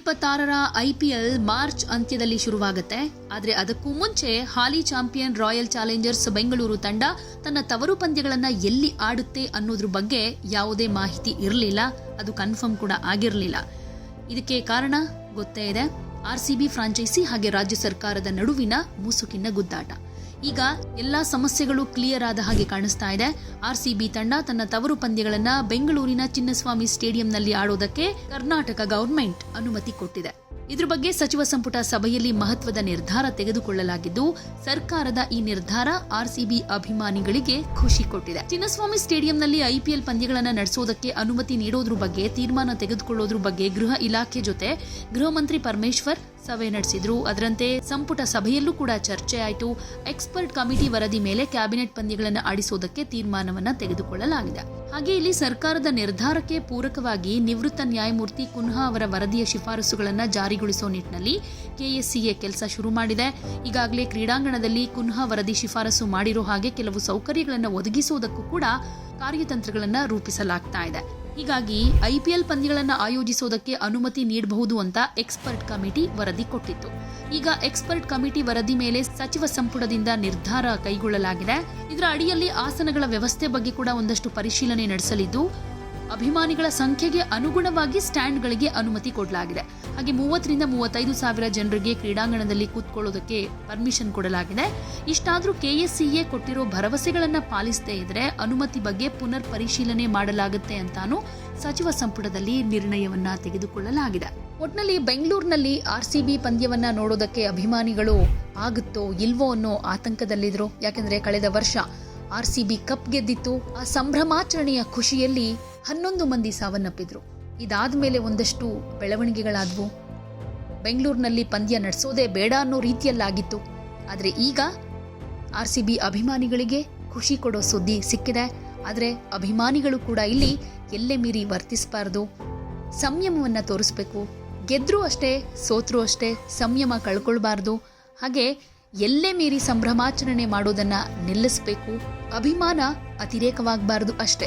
ಇಪ್ಪತ್ತಾರರ IPL March ಅಂತ್ಯದಲ್ಲಿ ಶುರುವಾಗುತ್ತೆ. ಆದರೆ ಅದಕ್ಕೂ ಮುಂಚೆ ಹಾಲಿ ಚಾಂಪಿಯನ್ ರಾಯಲ್ ಚಾಲೆಂಜರ್ಸ್ ಬೆಂಗಳೂರು ತಂಡ ತನ್ನ ತವರು ಪಂದ್ಯಗಳನ್ನ ಎಲ್ಲಿ ಆಡುತ್ತೆ ಅನ್ನೋದ್ರ ಬಗ್ಗೆ ಯಾವುದೇ ಮಾಹಿತಿ ಇರಲಿಲ್ಲ. ಅದು ಕನ್ಫರ್ಮ್ ಕೂಡ ಆಗಿರಲಿಲ್ಲ. ಇದಕ್ಕೆ ಕಾರಣ ಗೊತ್ತೇ ಇದೆ. ಆರ್ಸಿಬಿ ಫ್ರಾಂಚೈಸಿ ಹಾಗೆ ರಾಜ್ಯ ಸರ್ಕಾರದ ನಡುವಿನ ಮುಸುಕಿನ ಗುದ್ದಾಟ. ಈಗ ಎಲ್ಲಾ ಸಮಸ್ಯೆಗಳು ಕ್ಲಿಯರ್ ಆದ ಹಾಗೆ ಕಾಣಿಸ್ತಾ ಇದೆ. ಆರ್ ಸಿಬಿ ತಂಡ ತನ್ನ ತವರು ಪಂದ್ಯಗಳನ್ನ ಬೆಂಗಳೂರಿನ ಚಿನ್ನಸ್ವಾಮಿ ಸ್ಟೇಡಿಯಂನಲ್ಲಿ ಆಡೋದಕ್ಕೆ ಕರ್ನಾಟಕ ಗವರ್ಮೆಂಟ್ ಅನುಮತಿ ಕೊಟ್ಟಿದೆ. ಇದ್ರ ಬಗ್ಗೆ ಸಚಿವ ಸಂಪುಟ ಸಭೆಯಲ್ಲಿ ಮಹತ್ವದ ನಿರ್ಧಾರ ತೆಗೆದುಕೊಳ್ಳಲಾಗಿದ್ದು, ಸರ್ಕಾರದ ಈ ನಿರ್ಧಾರ ಆರ್ಸಿಬಿ ಅಭಿಮಾನಿಗಳಿಗೆ ಖುಷಿ ಕೊಟ್ಟಿದೆ. ಚಿನ್ನಸ್ವಾಮಿ ಸ್ಟೇಡಿಯಂನಲ್ಲಿ ಐಪಿಎಲ್ ಪಂದ್ಯಗಳನ್ನು ನಡೆಸೋದಕ್ಕೆ ಅನುಮತಿ ನೀಡೋದ್ರ ಬಗ್ಗೆ, ತೀರ್ಮಾನ ತೆಗೆದುಕೊಳ್ಳೋದ್ರ ಬಗ್ಗೆ ಗೃಹ ಇಲಾಖೆ ಜೊತೆ ಗೃಹ ಮಂತ್ರಿ ಪರಮೇಶ್ವರ್ ಸಭೆ ನಡೆಸಿದ್ರು. ಅದರಂತೆ ಸಂಪುಟ ಸಭೆಯಲ್ಲೂ ಕೂಡ ಚರ್ಚೆ ಆಯಿತು ಎಕ್ಸ್ಪರ್ಟ್ ಕಮಿಟಿ ವರದಿ ಮೇಲೆ ಕ್ಯಾಬಿನೆಟ್ ಪಂದ್ಯಗಳನ್ನು ಆಡಿಸೋದಕ್ಕೆ ತೀರ್ಮಾನವನ್ನ ತೆಗೆದುಕೊಳ್ಳಲಾಗಿದೆ. ಹಾಗೆ ಇಲ್ಲಿ ಸರ್ಕಾರದ ನಿರ್ಧಾರಕ್ಕೆ ಪೂರಕವಾಗಿ ನಿವೃತ್ತ ನ್ಯಾಯಮೂರ್ತಿ ಕುನ್ಹಾ ಅವರ ವರದಿಯ ಶಿಫಾರಸುಗಳನ್ನು ಜಾರಿಗೊಳಿಸೋ ನಿಟ್ಟಿನಲ್ಲಿ ಕೆಎಸ್ಸಿಎ ಕೆಲಸ ಶುರು ಮಾಡಿದೆ. ಈಗಾಗಲೇ ಕ್ರೀಡಾಂಗಣದಲ್ಲಿ ಕುನ್ಹಾ ವರದಿ ಶಿಫಾರಸು ಮಾಡಿರೋ ಹಾಗೆ ಕೆಲವು ಸೌಕರ್ಯಗಳನ್ನು ಒದಗಿಸುವುದಕ್ಕೂ ಕೂಡ ಕಾರ್ಯತಂತ್ರಗಳನ್ನು ರೂಪಿಸಲಾಗ್ತಾ ಇದೆ. ಹೀಗಾಗಿ ಐಪಿಎಲ್ ಪಂದ್ಯಗಳನ್ನು ಆಯೋಜಿಸೋದಕ್ಕೆ ಅನುಮತಿ ನೀಡಬಹುದು ಅಂತ ಎಕ್ಸ್ಪರ್ಟ್ ಕಮಿಟಿ ವರದಿ ಕೊಟ್ಟಿತ್ತು. ಈಗ ಎಕ್ಸ್ಪರ್ಟ್ ಕಮಿಟಿ ವರದಿ ಮೇಲೆ ಸಚಿವ ಸಂಪುಟದಿಂದ ನಿರ್ಧಾರ ಕೈಗೊಳ್ಳಲಾಗಿದೆ. ಇದರ ಅಡಿಯಲ್ಲಿ ಆಸನಗಳ ವ್ಯವಸ್ಥೆ ಬಗ್ಗೆ ಕೂಡ ಒಂದಷ್ಟು ಪರಿಶೀಲನೆ ನಡೆಸಲಿದ್ದು ಅಭಿಮಾನಿಗಳ ಸಂಖ್ಯೆಗೆ ಅನುಗುಣವಾಗಿ ಸ್ಟ್ಯಾಂಡ್ಗಳಿಗೆ ಅನುಮತಿ ಕೊಡಲಾಗಿದೆ. ಹಾಗೆ ಮೂವತ್ತರಿಂದ ಮೂವತ್ತೈದು ಸಾವಿರ ಜನರಿಗೆ ಕ್ರೀಡಾಂಗಣದಲ್ಲಿ ಕೂತ್ಕೊಳ್ಳೋದಕ್ಕೆ ಪರ್ಮಿಷನ್ ಕೊಡಲಾಗಿದೆ. ಇಷ್ಟಾದರೂ ಕೆಎಸ್ಸಿಎ ಕೊಟ್ಟಿರೋ ಭರವಸೆಗಳನ್ನು ಪಾಲಿಸದೇ ಇದ್ರೆ ಅನುಮತಿ ಬಗ್ಗೆ ಪುನರ್ ಪರಿಶೀಲನೆ ಮಾಡಲಾಗುತ್ತೆ ಅಂತಾನು ಸಚಿವ ಸಂಪುಟದಲ್ಲಿ ನಿರ್ಣಯವನ್ನ ತೆಗೆದುಕೊಳ್ಳಲಾಗಿದೆ. ಒಟ್ನಲ್ಲಿ ಬೆಂಗಳೂರಿನಲ್ಲಿ ಆರ್ಸಿಬಿ ಪಂದ್ಯವನ್ನ ನೋಡೋದಕ್ಕೆ ಅಭಿಮಾನಿಗಳು ಆಗುತ್ತೋ ಇಲ್ವೋ ಅನ್ನೋ ಆತಂಕದಲ್ಲಿದ್ರು. ಯಾಕೆಂದ್ರೆ ಕಳೆದ ವರ್ಷ ಆರ್ಸಿಬಿ ಕಪ್ ಗೆದ್ದಿತ್ತು. ಆ ಸಂಭ್ರಮಾಚರಣೆಯ ಖುಷಿಯಲ್ಲಿ ಹನ್ನೊಂದು ಮಂದಿ ಸಾವನ್ನಪ್ಪಿದ್ರು. ಇದಾದ ಮೇಲೆ ಒಂದಷ್ಟು ಬೆಳವಣಿಗೆಗಳಾದವು. ಬೆಂಗಳೂರಿನಲ್ಲಿ ಪಂದ್ಯ ನಡೆಸೋದೇ ಬೇಡ ಅನ್ನೋ ರೀತಿಯಲ್ಲಾಗಿತ್ತು. ಆದರೆ ಈಗ ಆರ್ ಸಿ ಬಿ ಅಭಿಮಾನಿಗಳಿಗೆ ಖುಷಿ ಕೊಡೋ ಸುದ್ದಿ ಸಿಕ್ಕಿದೆ. ಆದರೆ ಅಭಿಮಾನಿಗಳು ಕೂಡ ಇಲ್ಲಿ ಎಲ್ಲೆ ಮೀರಿ ವರ್ತಿಸಬಾರ್ದು. ಸಂಯಮವನ್ನು ತೋರಿಸ್ಬೇಕು. ಗೆದ್ರೂ ಅಷ್ಟೇ, ಸೋತ್ರೂ ಅಷ್ಟೇ ಸಂಯಮ ಕಳ್ಕೊಳ್ಬಾರ್ದು. ಹಾಗೆ ಎಲ್ಲೇ ಮೀರಿ ಸಂಭ್ರಮಾಚರಣೆ ಮಾಡೋದನ್ನ ನಿಲ್ಲಿಸಬೇಕು. ಅಭಿಮಾನ ಅತಿರೇಕವಾಗಬಾರ್ದು ಅಷ್ಟೇ.